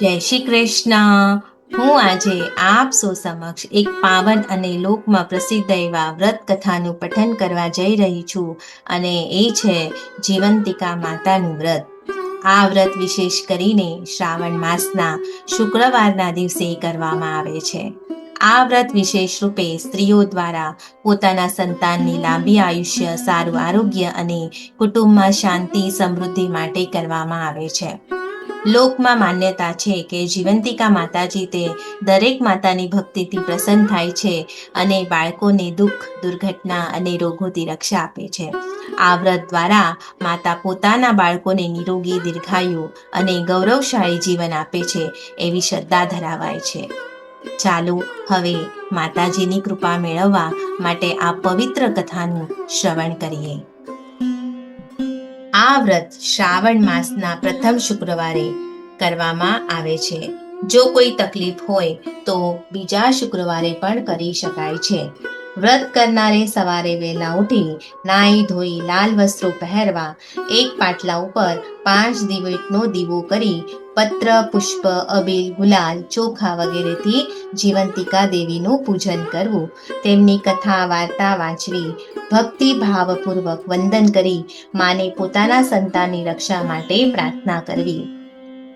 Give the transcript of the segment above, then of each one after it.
જય શ્રી કૃષ્ણ. હું આજે આપ સૌ સમક્ષ એક પાવન અને લોકમાં પ્રસિદ્ધ એવા વ્રત કથાનું પઠન કરવા જઈ રહી છું અને એ છે જીવંતિકા માતાનું વ્રત. આ વ્રત વિશેષ કરીને શ્રાવણ માસના શુક્રવારના દિવસે કરવામાં આવે છે. આ વ્રત વિશેષ રૂપે સ્ત્રીઓ દ્વારા પોતાના સંતાનની લાંબી આયુષ્ય, સારું આરોગ્ય અને કુટુંબમાં શાંતિ, સમૃદ્ધિ માટે કરવામાં આવે છે. લોકમાં માન્યતા છે કે જીવંતિકા માતાજી તે દરેક માતાની ભક્તિથી પ્રસન્ન થાય છે અને બાળકોને દુઃખ, દુર્ઘટના અને રોગોથી રક્ષા આપે છે. આ વ્રત દ્વારા માતા પોતાના બાળકોને નિરોગી, દીર્ઘાયુ અને ગૌરવશાળી જીવન આપે છે એવી શ્રદ્ધા ધરાવાય છે. ચાલો હવે માતાજીની કૃપા મેળવવા માટે આ પવિત્ર કથાનું શ્રવણ કરીએ. આ વ્રત શ્રાવણ માસના પ્રથમ શુક્રવારે કરવામાં આવે છે. જો કોઈ તકલીફ હોય તો બીજા શુક્રવારે પણ કરી શકાય છે. વ્રત કરનારે સવારે વહેલા ઉઠી નાઈ ધોઈ લાલ વસ્ત્રો પહેરવા, એક પાટલા ઉપર પાંચ દિવેટનો દીવો કરી પત્ર, પુષ્પ, અબીલ, ગુલાલ, ચોખા વગેરેથી જીવંતિકા દેવીનું પૂજન કરવું. તેમની કથા, વાર્તા વાંચવી, ભક્તિ ભાવપૂર્વક વંદન કરી માને પોતાના સંતાનની રક્ષા માટે પ્રાર્થના કરવી.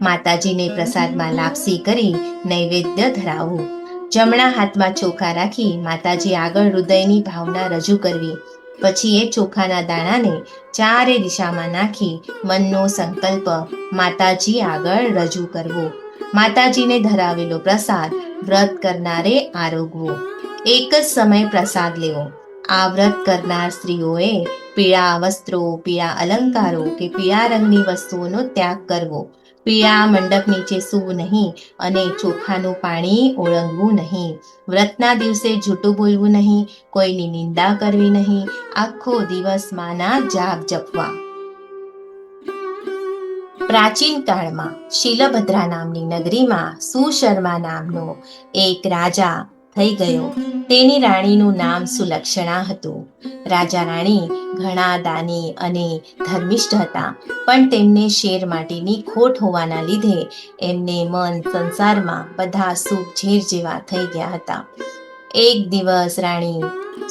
માતાજીને પ્રસાદમાં લાપસી કરી નૈવેદ્ય ધરાવવું. જમણા હાથમાં ચોખા રાખી માતાજી આગળ હૃદયની ભાવના રજૂ કરવી. પછી એ ચોખાના દાણાને ચારે દિશામાં નાખી મનનો સંકલ્પ માતાજી આગળ રજૂ કરવો. માતાજીને ધરાવેલો પ્રસાદ વ્રત કરનારે આરોગવો. એક જ સમય પ્રસાદ લેવો. આ વ્રત કરનાર સ્ત્રીઓએ પીળા વસ્ત્રો, પીળા અલંકારો કે પીળા રંગની વસ્તુઓનો ત્યાગ કરવો. પીળા મંડપ નીચે સૂવું નહીં અને ચોખાનું પાણી ઓળંગવું નહીં. વ્રતના દિવસે જૂઠું બોલવું નહીં, કોઈની નિંદા કરવી નહીં. આખો દિવસ માના જાપ જપવા. પ્રાચીન કાળમાં શીલભદ્રા નામની નગરીમાં સુશર્મા નામનો એક રાજા થઈ ગયો. તેની રાણીનું નામ સુલક્ષણા હતું. રાજા રાણી ઘણા દાની અને ધર્મિષ્ઠ હતા, પણ તેમને શેર માટેની ખોટ હોવાના લીધે એમને મન સંસારમાં બધા સુખ ઝેર જેવા થઈ ગયા હતા. એક દિવસ રાણી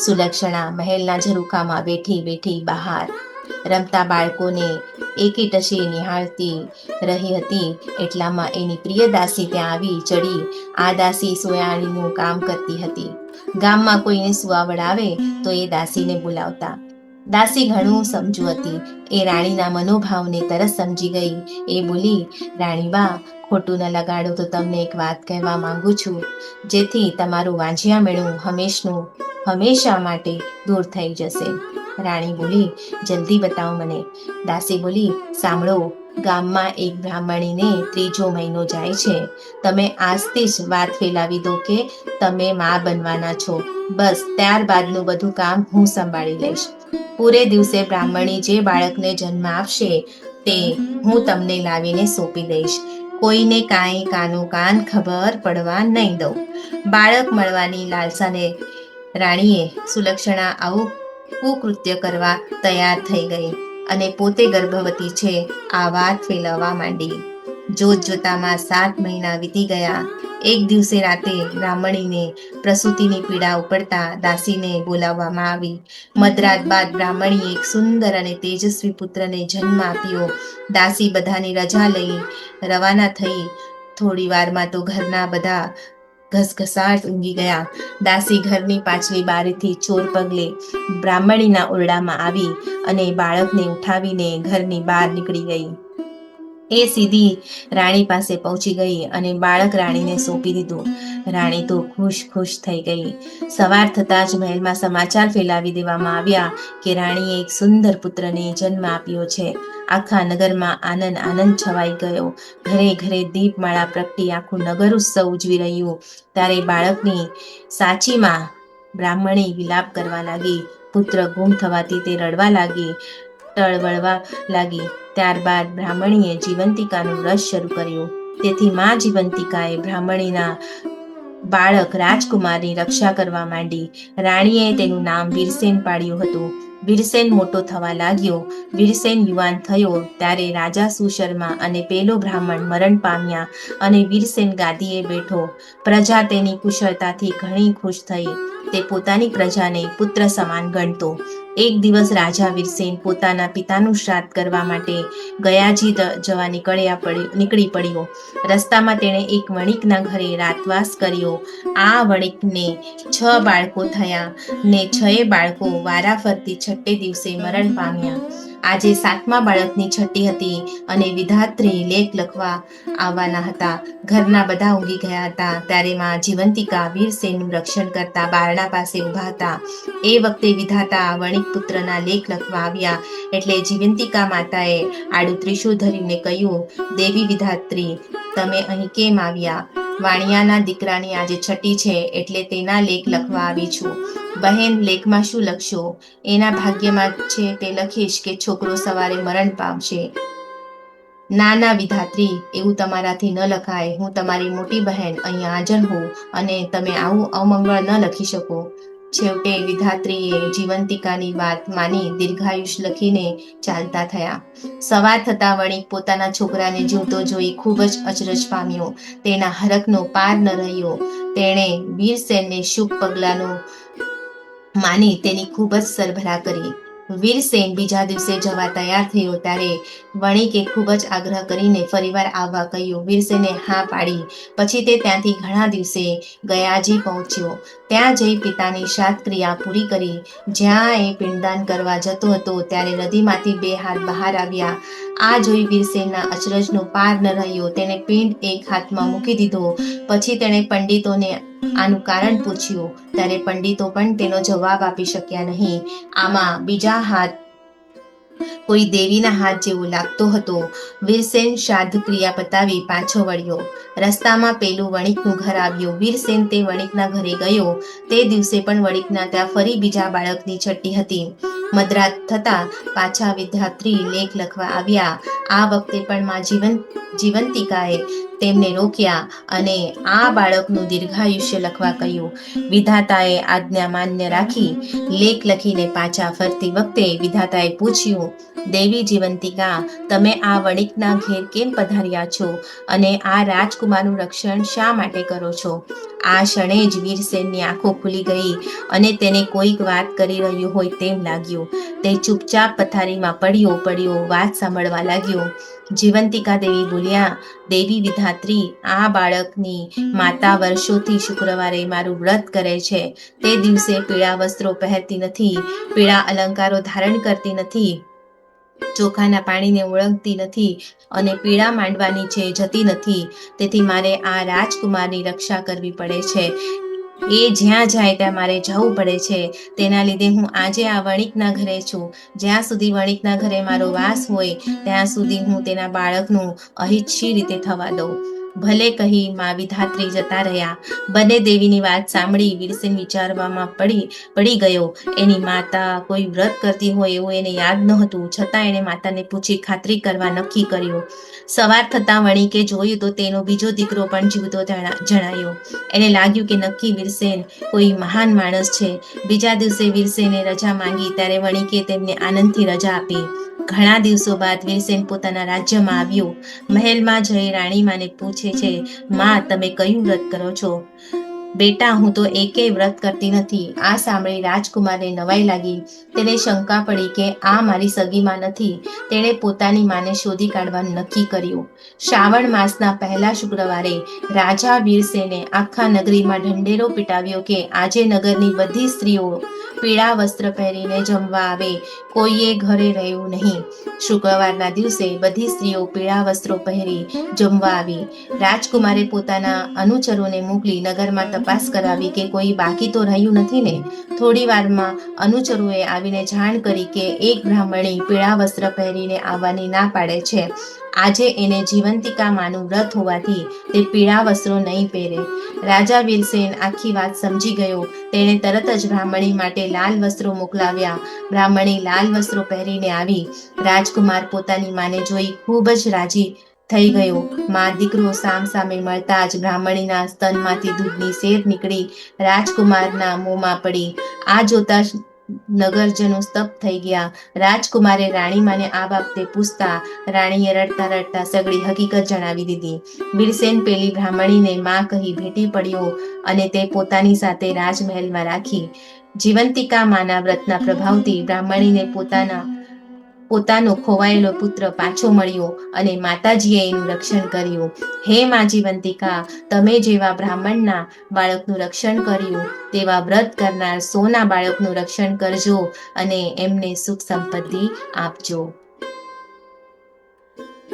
સુલક્ષણા મહેલના ઝરૂખામાં બેઠી બેઠી બહાર રમતા બાળકોને એકી ટશે નિહાળતી રહી હતી. એટલામાં એની પ્રિય દાસી ત્યાં આવી ચડી. આ દાસી સોયાળીનું કામ કરતી હતી. ગામમાં કોઈને સુવાવડ આવે તો એ દાસીને બોલાવતા. દાસી ઘણું સમજુ હતી. એ રાણીના મનોભાવને તરત સમજી ગઈ. એ બોલી, રાણીબા ખોટું ન લગાડો તો તમને એક વાત કહેવા માંગુ છું, જેથી તમારું વાંਝિયા મેળું હંમેશનું, હંમેશા માટે દૂર થઈ જશે. રાણી બોલી, જલ્દી બતાવો મને. દાસી બોલી, સાંભળો, ગામમાં એક બ્રાહ્મણીને ત્રીજો મહિનો જાય છે. તમે આજથી જ વાત ફેલાવી દો કે તમે મા બનવાના છો. બસ, ત્યારબાદનું બધું કામ હું સંભાળી લઈશ. પૂરે દિવસે બ્રાહ્મણી જે બાળકને જન્મ આપશે, તે હું તમને લાવીને સોંપી દઈશ. કોઈને કાંઈ કાનું કાન ખબર પડવા નહીં દઉં. બાળક મળવાની લાલસાને રાણીએ સુલક્ષણા આવું કુકૃત્ય કરવા તૈયાર થઈ ગઈ અને પોતે ગર્ભવતી છે, આ વાત ફેલાવવા માંડી. જોત જોતામાં સાત મહિના વીતી ગયા. એક દિવસે રાતે બ્રાહ્મણીને પ્રસૂતિની પીડા ઉપડતા દાસીને બોલાવવામાં આવી. મધરાત બાદ બ્રાહ્મણીએ એક સુંદર અને તેજસ્વી પુત્રને જન્મ આપ્યો. દાસી બધાની રજા લઈ રવાના થઈ. થોડી વારમાં તો ઘરના બધા ઘસઘસાટ ઊંઘી ગયા. દાસી ઘરની પાછલી બારીથી ચોર પગલે બ્રાહ્મણીના ઓરડામાં આવી અને બાળકને ઉઠાવીને ઘરની બહાર નીકળી ગઈ. એ સીધી રાણી પાસે પહોંચી ગઈ અને બાળક રાણીને સોંપી દીધું. રાણી તો ખુશ ખુશ થઈ ગઈ. સવાર થતાં જ મહેલમાં સમાચાર ફેલાવી દેવામાં આવ્યા કે રાણીએ એક સુંદર પુત્રને જન્મ આપ્યો છે. આખા નગરમાં આનંદ આનંદ છવાઈ ગયો. ઘરે ઘરે દીપમાળા પ્રગટી આખું નગર ઉત્સવ ઉજવી રહ્યું. ત્યારે બાળકની સાચીમાં બ્રાહ્મણી વિલાપ કરવા લાગી. પુત્ર ગુમ થવાથી તે રડવા લાગી. ટળવળવા લાગી. ત્યારબાદ બ્રાહ્મણીએ જીવંતિકાનું રસ શરૂ કર્યું. તેથી મા જીવંતિકાએ બ્રાહ્મણીના બાળક રાજકુમારની રક્ષા કરવા માંડી. રાણીએ તેનું નામ વીરસેન પાડ્યું હતું. વીરસેન મોટો થવા લાગ્યો. વીરસેન યુવાન થયો ત્યારે રાજા સુશર્મા અને પેલો બ્રાહ્મણ મરણ પામ્યા અને વીરસેન ગાદીએ બેઠો. પ્રજા તેની કુશળતાથી ઘણી ખુશ થઈ. તે પોતાની પ્રજાને પુત્ર સમાન ગણતો. એક દિવસ રાજા વીરસેન પોતાના પિતાનું શ્રાદ્ધ કરવા માટે ગયાજી જવા નીકળ્યા પડી, નીકળી પડ્યો. રસ્તામાં તેણે એક વણિકના ઘરે રાતવાસ કર્યો. આ વણિકને છ બાળકો થયા ને છએ બાળકો વારાફરતી છઠ્ઠે દિવસે મરણ પામ્યા. આજે સાતમા બાળકની છઠ્ઠી હતી અને વિધાત્રી લેખ લખવા આવવાના હતા. ઘરના બધા ઊંઘી ગયા હતા. ત્યારે માં જીવંતિકા વીરસેનનું રક્ષણ કરતા બારણા પાસે ઊભા હતા. એ વખતે વિધાતા વણિક પુત્રના લેખ લખવા આવ્યા એટલે જીવંતિકા માતાએ આડું ત્રિશૂળ ધરીને કહ્યું, દેવી વિધાત્રી, તમે અહીં કેમ આવ્યા? વાણિયાના દીકરાની આજે છઠ્ઠી છે એટલે તેના લેખ લખવા આવી છું. બહેન, લેખમાં શું લખશો? એના ભાગ્યમાં છે તે લખીશ કે છોકરો સવારે મરણ પામશે. ના ના વિધાત્રી, એવું તમારાથી ન લખાય. હું તમારી મોટી બહેન, અહીંયા હાજર હોઉં અને તમે આવું અમંગળ ન લખી શકો. છેવટે વિધાત્રીએ જીવંતિકાની વાત માની દીર્ઘાયુષ લખીને ચાલતા થયા. સવાર થતા વણિક પોતાના છોકરાને જીવતો જોઈ ખૂબ જ અચરજ પામ્યો. તેના હરકનો પાર ન રહ્યો. તેણે વીરસેનને શુભ પગલાંનો માની તેની ખૂબ જ સરભરા કરી. વીરસેન બીજા દિવસે જવા તૈયાર થયો ત્યારે વણિકે ખૂબ જ આગ્રહ કરીને ફરીવાર આવવા કહ્યું. વીરસેને હા પાડી. પછી તે ત્યાંથી ઘણા દિવસે ગયાજી પહોંચ્યો. ત્યાં જઈ પિતાની શ્રાદ્ધ ક્રિયા પૂરી કરી. જ્યાં એ પિંડદાન કરવા જતો હતો ત્યારે નદીમાંથી બે હાથ બહાર આવ્યા. આ જોઈ વીરસેનના અચરજનો પાર ન રહ્યો. તેણે પિંડ એક હાથમાં મૂકી દીધો. પછી તેણે પંડિતોને આનું કારણ પૂછ્યું. ત્યારે પંડિતો પણ તેનો જવાબ આપી શક્યા નહીં. આમાં બીજા હાથ કોઈ દેવીના હાથ જેવો લાગતો હતો. વીરસેન શ્રાદ્ધ ક્રિયા પતાવી પાછો વળ્યો. રસ્તામાં પેલું વણિકનું ઘર આવ્યું. વીરસેન તે વણિકના ઘરે ગયો. તે દિવસે પણ વણિકના ત્યાં ફરી બીજા બાળકની છઠ્ઠી હતી. મધરાત થતા પાછા વિદ્યાર્થી લેખ લખવા આવ્યા. આ વખતે પણ માં જીવન, જીવંતિકાએ તેમને રોક્યા અને આ બાળકનું દીર્ઘાયુષ્ય લખવા કહ્યું. વિધાતાએ આજ્ઞા માન્ય રાખી, લેખ લખીને પાછા ફરતી વખતે વિધાતાએ પૂછ્યું દેવી જીવંતિકા, તમે આ વણિકના ઘેર કેમ પધાર્યા છો અને આ રાજકુમારનું રક્ષણ શા માટે કરો છો? આ ક્ષણે જ વીરસેનની આંખો ખુલી ગઈ અને તેને કોઈક વાત કરી રહ્યું હોય તેમ લાગ્યું. તે ચૂપચાપ પથારીમાં પડ્યો પડ્યો, વાત સાંભળવા લાગ્યો. જીવંતિકા દેવી બોલ્યા, દેવી વિધાત્રી, આ બાળકની માતા વર્ષોથી શુક્રવારે મારું વ્રત કરે છે. તે દિવસે પીળા વસ્ત્રો પહેરતી નથી, પીળા અલંકારો ધારણ કરતી નથી. ચોખાના પાણીને ઓળંગતી નથી અને પીડા માંડવાની છે જતી નથી. તેથી મારે આ રાજકુમારની રક્ષા કરવી પડે છે. એ જ્યાં જાય ત્યાં મારે જવું પડે છે. તેના લીધે હું આજે આ વણિકના ઘરે છું. જ્યાં સુધી વણિકના ઘરે મારો વાસ હોય, ત્યાં સુધી હું તેના બાળકનું અહિચ્છી રીતે થવા દઉં. ભલે કહી મા વિધાત્રી જતા રહ્યા. બંને દેવીની વાત સાંભળી વીરસેન વિચારવામાં પડી પડી ગયો. એની માતા કોઈ વ્રત કરતી હોય એવું એને યાદ નહોતું, છતાં એણે માતાને પૂછી ખાતરી કરવા નક્કી કર્યું. સવાર થતાં વણિકે જોયું તો તેનો બીજો દીકરો પણ જીવતો જણાયો. એને લાગ્યું કે નક્કી વીરસેન કોઈ મહાન માણસ છે. બીજા દિવસે વીરસેને રજા માંગી ત્યારે વણિકે તેમને આનંદથી રજા આપી. ઘણા દિવસો બાદ વીરસેન પોતાના રાજ્યમાં આવ્યો. મહેલમાં જઈ રાણીમાને પૂછે છે, માં, તમે કયું વ્રત કરો છો? બેટા, હું તો એકેય વ્રત કરતી નથી. આ સાંભળી રાજકુમારને નવાઈ લાગી. તેને શંકા પડી કે આ મારી સગીમાં નથી. તેણે પોતાની માને શોધી કાઢવાનું નક્કી કર્યું. શ્રાવણ માસના પહેલા શુક્રવારે રાજા વીરસેને આખા નગરીમાં ઢંઢેરો પીટાવ્યો કે આજે નગરની બધી સ્ત્રીઓ પીળા વસ્ત્ર પહેરીને જમવા આવે. કોઈએ ઘરે રહ્યું નહીં. શુક્રવારના દિવસે બધી સ્ત્રીઓ પીળા વસ્ત્રો પહેરી જમવા આવી. રાજકુમારે પોતાના અનુચરોને મોકલી નગરમાં તપાસ કરાવી કે કોઈ બાકી તો રહ્યું નથી ને? થોડી વારમાં અનુચરોએ આવીને જાણ કરી કે એક બ્રાહ્મણી પીળા વસ્ત્ર પહેરીને આવવાની ના પાડે છે. આજે એને જીવંતિકા માનું વ્રત હોવાથી તે પીળા વસ્ત્રો નહીં પહેરે. રાજા વીરસેન આખી વાત સમજી ગયો. તેણે તરત જ બ્રાહ્મણી માટે લાલ વસ્ત્રો મોકલાવ્યા. બ્રાહ્મણી લાલ વસ્ત્રો પહેરીને આવી. રાજકુમાર પોતાની માને જોઈ ખૂબ જ રાજી થઈ ગયો. માં દીકરો સામ સામે મળતા જ બ્રાહ્મણીના સ્તનમાંથી દૂધની શેર નીકળી. રાજકુમારના મોંમાં પડી. આ જોતા નગરજનો સ્તબ્ધ થઈ ગયા. રાજકુમારે રાણીમાને આ બાબતે પૂછતા રાણીએ રડતા રડતા સગળી હકીકત જણાવી દીધી. બિરસેન પેલી બ્રાહ્મણીને માં કહી ભેટી પડ્યો અને તે પોતાની સાથે રાજમહેલમાં રાખી. જીવંતિકા માના વ્રતના પ્રભાવથી બ્રાહ્મણીને પોતાના પોતાનો ખોવાયેલો પુત્ર પાછો મળ્યો અને માતાજીએ એનું રક્ષણ કર્યું. હે મા જીવંતિકા, તમે જેવા બ્રાહ્મણના બાળકનું રક્ષણ કર્યું, તેવા વ્રત કરનાર સોના બાળકનું રક્ષણ કરજો અને એમને સુખ સંપત્તિ આપજો.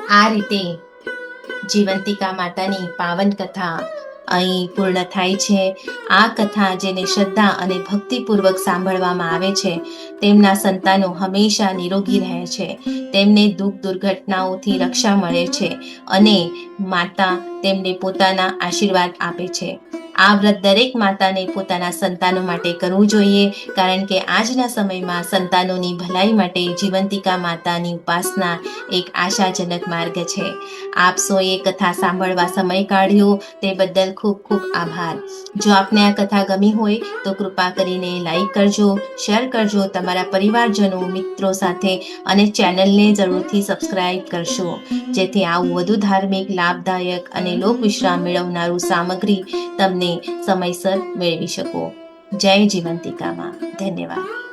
આ રીતે જીવંતિકા માતાની પાવન કથા અહીં પૂર્ણ થાય છે. આ કથા જેને શ્રદ્ધા અને ભક્તિપૂર્વક સાંભળવામાં આવે છે, તેમના સંતાનો હંમેશા નિરોગી રહે છે. તેમને દુઃખ દુર્ઘટનાઓથી રક્ષા મળે છે અને માતા તેમને પોતાના આશીર્વાદ આપે છે. આ વ્રત દરેક માતાને પોતાના સંતાનો માટે કરવું જોઈએ, કારણ કે આજના સમયમાં સંતાનોની ભલાઈ માટે જીવંતિકા માતાની ઉપાસના એક આશાજનક માર્ગ છે. આપ સૌએ કથા સાંભળવા સમય કાઢ્યો, તે બદલ ખૂબ ખૂબ આભાર. જો આપને આ કથા ગમી હોય, તો કૃપા કરીને લાઈક કરજો, શેર કરજો, તમારા પરિવારજનો, મિત્રો સાથે, અને ચેનલને જરૂરથી સબસ્ક્રાઇબ કરશો. જેથી આવું વધુ ધાર્મિક, લાભદાયક અને લોક વિશ્રામ મેળવનારું સામગ્રી તમને સમયસર મેળવી શકો. જય જીવંતિકામાં. ધન્યવાદ.